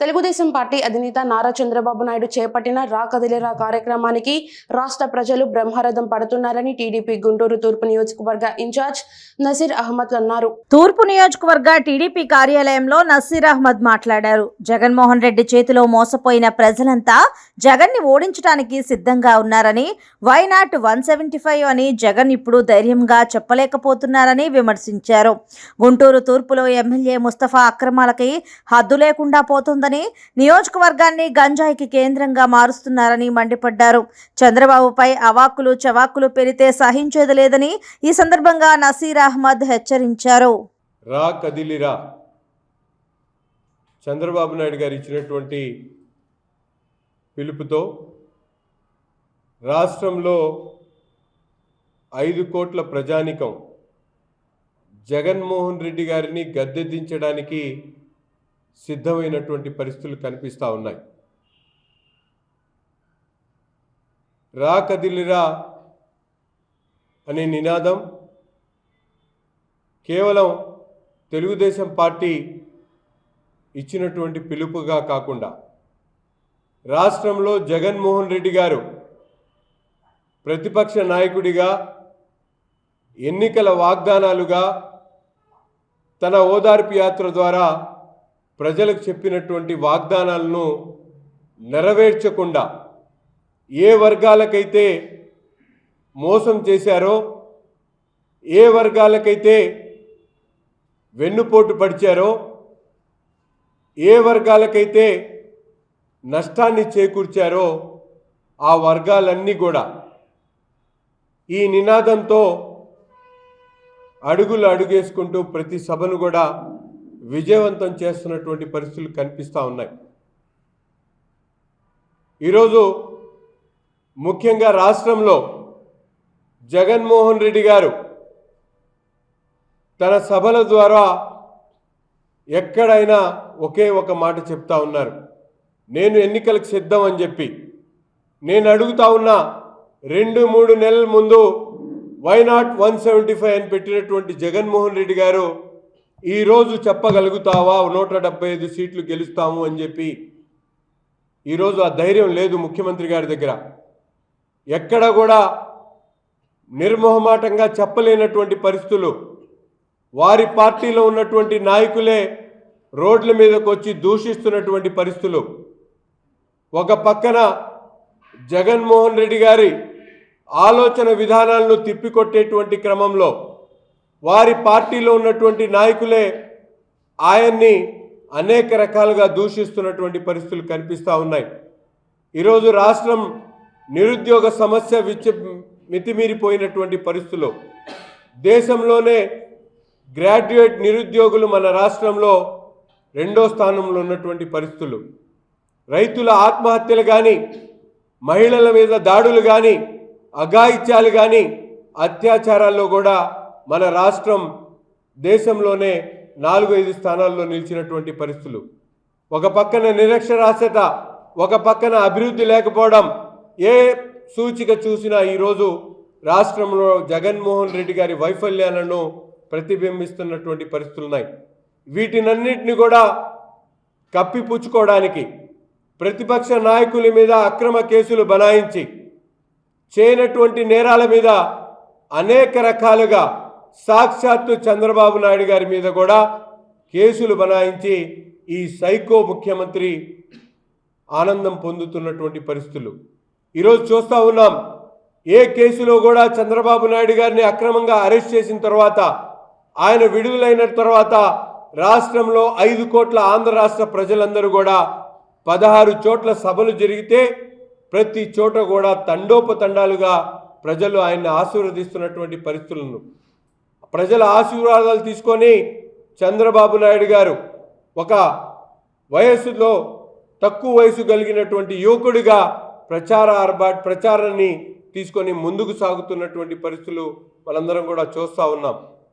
Telugu Desam party అధినేత నారా చంద్రబాబు నాయుడు చేపట్టిన రా కదిలేరా కార్యక్రమానికి రాష్ట్ర ప్రజలు బ్రహ్మరథం పడుతున్నారని టీడీపీ గుంటూరు తూర్పు నియోజకవర్గ ఇన్ఛార్జ్ నసీర్ అహ్మద్ అన్నారు. తూర్పు నియోజకవర్గ టీడీపీ కార్యాలయంలో నసీర్ అహ్మద్ మాట్లాడారు. జగన్మోహన్ రెడ్డి చేతిలో మోసపోయిన ప్రజలంతా జగన్ని ఓడించడానికి సిద్ధంగా ఉన్నారని why not one seventy five అని జగన్ ఇప్పుడు ధైర్యంగా చెప్పలేకపోతున్నారని విమర్శించారు. గుంటూరు తూర్పులో ఎమ్మెల్యే ముస్తఫా అక్రమాలకి హద్దు లేకుండా పోతోందని నియోజకవర్గాన్ని గంజాయికి కేంద్రంగా మారుస్తున్నారని మండిపడ్డారు. చంద్రబాబుపై అవాక్కులు చవాక్కులు పెరితే సహించేది లేదని ఈ సందర్భంగా నసీర్ అహ్మద్ హెచ్చరించారు. రా కదిలిరా చంద్రబాబు నాయుడు గారు ఇచ్చినటువంటి పిలుపుతో రాష్ట్రంలో ఐదు కోట్ల ప్రజానికం జగన్మోహన్ రెడ్డి గారిని గద్దెదించడానికి సిద్ధమైనటువంటి పరిస్థితులు కనిపిస్తూ ఉన్నాయి. రా కదిలిరా అనే నినాదం కేవలం తెలుగుదేశం పార్టీ ఇచ్చినటువంటి పిలుపుగా కాకుండా రాష్ట్రంలో జగన్మోహన్ రెడ్డి గారు ప్రతిపక్ష నాయకుడిగా ఎన్నికల వాగ్దానాలుగా తన ఓదార్పు యాత్ర ద్వారా ప్రజలకు చెప్పినటువంటి వాగ్దానాలను నెరవేర్చకుండా ఏ వర్గాలకైతే మోసం చేశారో ఏ వర్గాలకైతే వెన్నుపోటు పడిచారో ఏ వర్గాలకైతే నష్టాన్ని చేకూర్చారో ఆ వర్గాలన్నీ కూడా ఈ నినాదంతో అడుగులు అడుగేసుకుంటూ ప్రతి సభను కూడా విజయవంతం చేస్తున్నటువంటి పరిస్థితులు కనిపిస్తూ ఉన్నాయి. ఈరోజు ముఖ్యంగా రాష్ట్రంలో జగన్మోహన్ రెడ్డి గారు తన సభల ద్వారా ఎక్కడైనా ఒకే ఒక మాట చెప్తా ఉన్నారు. నేను ఎన్నికలకు సిద్ధం అని చెప్పి నేను అడుగుతా ఉన్నా రెండు మూడు నెలల ముందు why not one seventy five అని పెట్టినటువంటి జగన్మోహన్ రెడ్డి గారు ఈరోజు చెప్పగలుగుతావా? నూట డెబ్బై ఐదు సీట్లు గెలుస్తాము అని చెప్పి. ఈరోజు ఆ ధైర్యం లేదు ముఖ్యమంత్రి గారి దగ్గర. ఎక్కడ కూడా నిర్మోహమాటంగా చెప్పలేనటువంటి పరిస్థితులు. వారి పార్టీలో ఉన్నటువంటి నాయకులే రోడ్ల మీదకు వచ్చి దూషిస్తున్నటువంటి పరిస్థితులు. ఒక పక్కన జగన్మోహన్ రెడ్డి గారి ఆలోచన విధానాలను తిప్పికొట్టేటువంటి క్రమంలో వారి పార్టీలో ఉన్నటువంటి నాయకులే ఆయన్ని అనేక రకాలుగా దూషిస్తున్నటువంటి పరిస్థితులు కనిపిస్తూ ఉన్నాయి. ఈరోజు రాష్ట్రం నిరుద్యోగ సమస్య విచ్చ మితిమీరిపోయినటువంటి పరిస్థితులు దేశంలోనే గ్రాడ్యుయేట్ నిరుద్యోగులు మన రాష్ట్రంలో రెండో స్థానంలో ఉన్నటువంటి పరిస్థితులు. రైతుల ఆత్మహత్యలు కానీ మహిళల మీద దాడులు కానీ అఘాయిత్యాలు కానీ అత్యాచారాల్లో కూడా మన రాష్ట్రం దేశంలోనే నాలుగు ఐదు స్థానాల్లో నిలిచినటువంటి పరిస్థితులు. ఒక పక్కన నిరక్షరాస్యత ఒక పక్కన అభివృద్ధి లేకపోవడం ఏ సూచిక చూసినా ఈరోజు రాష్ట్రంలో జగన్మోహన్ రెడ్డి గారి వైఫల్యాలను ప్రతిబింబిస్తున్నటువంటి పరిస్థితులు ఉన్నాయి వీటినన్నింటినీ కూడా కప్పిపుచ్చుకోవడానికి ప్రతిపక్ష నాయకుల మీద అక్రమ కేసులు బనాయించి చేయనటువంటి నేరాల మీద అనేక రకాలుగా సాక్షాత్తు చంద్రబాబు నాయుడు గారి మీద కూడా కేసులు బనాయించి ఈ సైకో ముఖ్యమంత్రి ఆనందం పొందుతున్నటువంటి పరిస్థితులు. ఈరోజు చూస్తూ ఉన్నాం ఏ కేసులో కూడా చంద్రబాబు నాయుడు గారిని అక్రమంగా అరెస్ట్ చేసిన తర్వాత ఆయన విడుదలైన తర్వాత రాష్ట్రంలో ఐదు కోట్ల ఆంధ్ర రాష్ట్ర ప్రజలందరూ కూడా పదహారు చోట్ల సభలు జరిగితే ప్రతి చోట కూడా తండోపతండాలుగా ప్రజలు ఆయన్ని ఆశీర్వదిస్తున్నటువంటి పరిస్థితులను ప్రజల ఆశీర్వాదాలు తీసుకొని చంద్రబాబు నాయుడు గారు ఒక వయస్సులో తక్కువ వయసు కలిగినటువంటి యువకుడిగా ప్రచార ప్రచారాన్ని తీసుకొని ముందుకు సాగుతున్నటువంటి పరిస్థితులు మనందరం కూడా చూస్తూ ఉన్నాం.